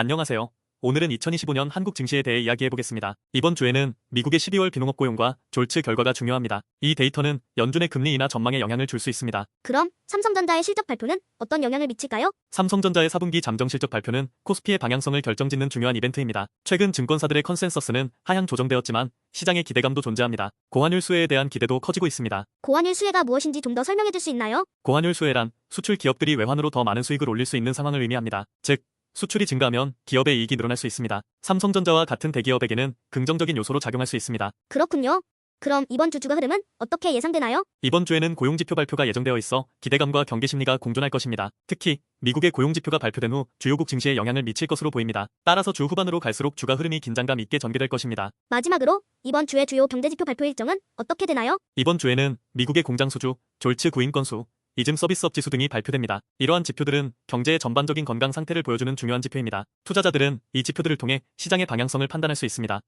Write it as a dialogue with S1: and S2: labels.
S1: 안녕하세요. 오늘은 2025년 한국 증시에 대해 이야기해 보겠습니다. 이번 주에는 미국의 12월 비농업 고용과 졸츠 결과가 중요합니다. 이 데이터는 연준의 금리 인하 전망에 영향을 줄 수 있습니다.
S2: 그럼 삼성전자의 실적 발표는 어떤 영향을 미칠까요?
S1: 삼성전자의 4분기 잠정 실적 발표는 코스피의 방향성을 결정짓는 중요한 이벤트입니다. 최근 증권사들의 컨센서스는 하향 조정되었지만 시장의 기대감도 존재합니다. 고환율 수혜에 대한 기대도 커지고 있습니다.
S2: 고환율 수혜가 무엇인지 좀 더 설명해 줄 수 있나요?
S1: 고환율 수혜란 수출 기업들이 외환으로 더 많은 수익을 올릴 수 있는 상황을 의미합니다. 즉, 수출이 증가하면 기업의 이익이 늘어날 수 있습니다. 삼성전자와 같은 대기업에게는 긍정적인 요소로 작용할 수 있습니다.
S2: 그렇군요. 그럼 이번 주 주가 흐름은 어떻게 예상되나요?
S1: 이번 주에는 고용지표 발표가 예정되어 있어 기대감과 경계 심리가 공존할 것입니다. 특히 미국의 고용지표가 발표된 후 주요국 증시에 영향을 미칠 것으로 보입니다. 따라서 주 후반으로 갈수록 주가 흐름이 긴장감 있게 전개될 것입니다.
S2: 마지막으로 이번 주의 주요 경제지표 발표 일정은 어떻게 되나요?
S1: 이번 주에는 미국의 공장 수주, 졸츠 구인 건수, 이즘 서비스 업 지수 등이 발표됩니다. 이러한 지표들은 경제의 전반적인 건강 상태를 보여주는 중요한 지표입니다. 투자자들은 이 지표들을 통해 시장의 방향성을 판단할 수 있습니다.